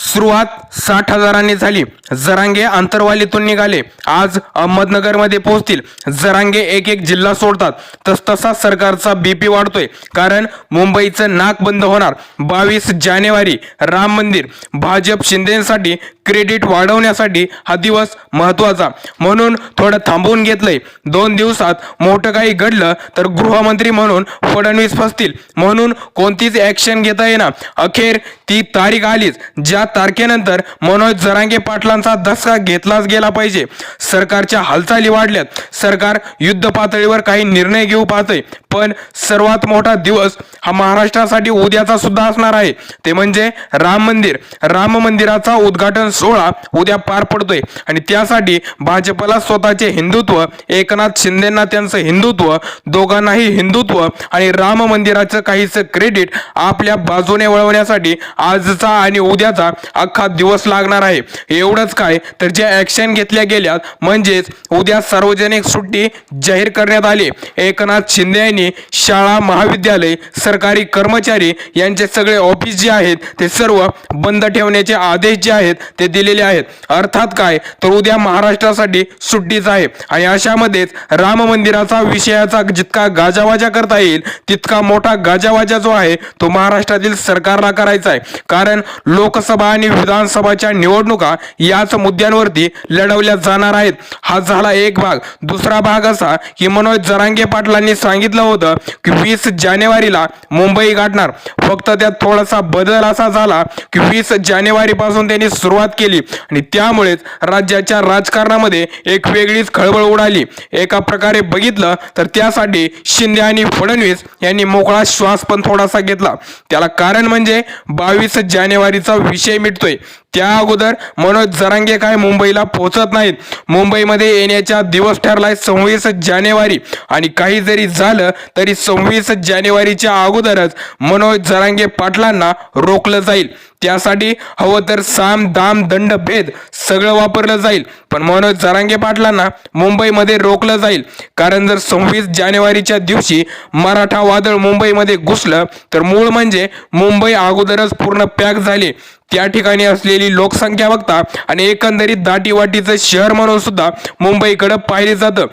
सुरुवात साठ हजारांनी झाली. जरांगे आंतरवालीतून निघाले. आज अहमदनगरमध्ये पोहोचतील. जरांगे एक एक जिल्हा सोडतात. तस तसा सरकारचा बीपी वाढतोय. कारण मुंबईचं नाक बंद होणार. बावीस जानेवारी राम मंदिर. भाजप शिंदेसाठी क्रेडिट वाढवण्यासाठी हा दिवस महत्त्वाचा म्हणून थोडं थांबवून घेतलंय. दोन दिवसात मोठं काही घडलं तर गृहमंत्री म्हणून फडणवीस फसतील. म्हणून कोणतीच ऍक्शन घेता येणार. अखेर ती तारीख आलीच. ज्या तारखेनंतर मनोज जरांगे पाटलांचा धसका घेतलाच गेला पाहिजे. सरकारच्या हालचाली वाढल्यात. सरकार युद्ध पातळीवर काही निर्णय घेऊ पाहते पण सर्वात मोठा दिवस हा महाराष्ट्रासाठी उद्याचा सुद्धा असणार आहे. ते म्हणजे राम मंदिर. राम मंदिराचा उद्घाटन सोहळा उद्या पार पडतोय. आणि त्यासाठी भाजपला स्वतःचे हिंदुत्व एकनाथ शिंदेना त्यांचं हिंदुत्व दोघांनाही हिंदुत्व आणि राम मंदिराचं काहीच क्रेडिट आपल्या बाजूने वळवण्यासाठी आजचा आणि उद्याचा अख्खा दिवस लागणार आहे. एवढंच काय तर ज्या ऍक्शन घेतल्या गेल्यात म्हणजेच उद्या सार्वजनिक सुट्टी जाहीर करण्यात आली. एकनाथ शिंदे यांनी शाळा महाविद्यालय सरकारी कर्मचारी यांचे सगळे ऑफिस जे आहेत ते सर्व बंद ठेवण्याचे आदेश जे आहेत ते दिलेले आहेत. अर्थात काय तर उद्या महाराष्ट्रासाठी सुट्टीच आहे. आणि अशामध्येच राम मंदिराचा विषयाचा जितका गाजावाजा करता येईल तितका मोठा गाजावाजा जो आहे तो महाराष्ट्रातील सरकारला करायचा आहे. कारण लोकसभा आणि विधानसभाच्या निवडणुका याच मुद्द्यांवरती लढवल्या जाणार आहेत. हा झाला एक भाग. दुसरा भाग असा की मनोज जरांगे पाटलांनी सांगितलं होतं की वीस जानेवारीला मुंबई गाठणार. फक्त त्यात थोडासा बदल असा झाला की वीस जानेवारीपासून त्यांनी सुरुवात केली आणि त्यामुळेच राज्याच्या राजकारणामध्ये एक वेगळीच खळबळ उडाली. एका प्रकारे बघितलं तर त्यासाठी शिंदे आणि फडणवीस यांनी मोकळा श्वास पण थोडासा घेतला. त्याला कारण म्हणजे बावीस जानेवारीचा विषय मिटतोय. त्या अगोदर मनोज जरांगे काय मुंबईला पोहोचत नाहीत. मुंबईमध्ये येण्याचा दिवस ठरलाय सव्वीस जानेवारी. आणि काही जरी झालं तरी सव्वीस जानेवारीच्या अगोदरच मनोज जरांगे पाटलांना रोखलं जाईल. त्यासाठी हवं तर साम दाम दंड भेद सगळं वापरलं जाईल. पण मनोज जरांगे पाटलांना मुंबईमध्ये रोखलं जाईल. कारण जर सव्वीस जानेवारीच्या दिवशी मराठा वादळ मुंबईमध्ये घुसलं तर मूळ म्हणजे मुंबई अगोदरच पूर्ण पॅक झाली. त्या ठिकाणी असलेली लोकसंख्या बघता आणि एकंदरीत दाटीवाटीचं शहर म्हणून सुद्धा मुंबईकडं पाहिले जातं.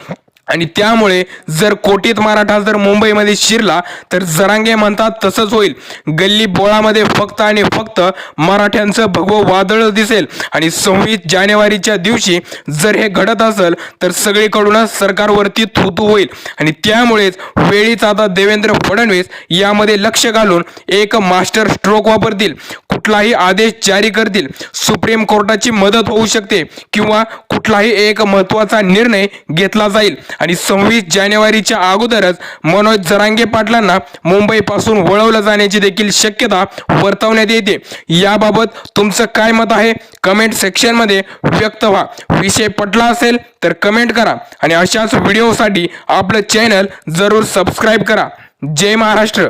आणि त्यामुळे जर कोटीत मराठा जर मुंबईमध्ये शिरला तर जरांगे म्हणतात तसंच होईल. गल्ली बोळामध्ये फक्त आणि फक्त मराठ्यांचं भगवं वादळ दिसेल. आणि सव्वीस जानेवारीच्या दिवशी जर हे घडत असेल तर सगळीकडूनच सरकारवरती थुतू होईल. आणि त्यामुळेच वेळीच आता देवेंद्र फडणवीस यामध्ये लक्ष घालून एक मास्टर स्ट्रोक वापरतील. कुठलाही आदेश जारी करतील. सुप्रीम कोर्टाची मदत होऊ शकते किंवा कुठलाही एक महत्त्वाचा निर्णय घेतला जाईल. आणि सव्वीस जानेवारीच्या अगोदरच मनोज जरांगे पाटलांना मुंबईपासून वळवलं जाण्याची देखील शक्यता वर्तवण्यात येते. याबाबत तुमचं काय मत आहे? कमेंट सेक्शनमध्ये व्यक्त व्हा. विषय पटला असेल तर कमेंट करा आणि अशाच व्हिडिओसाठी आपलं चॅनल जरूर सबस्क्राईब करा. जय महाराष्ट्र!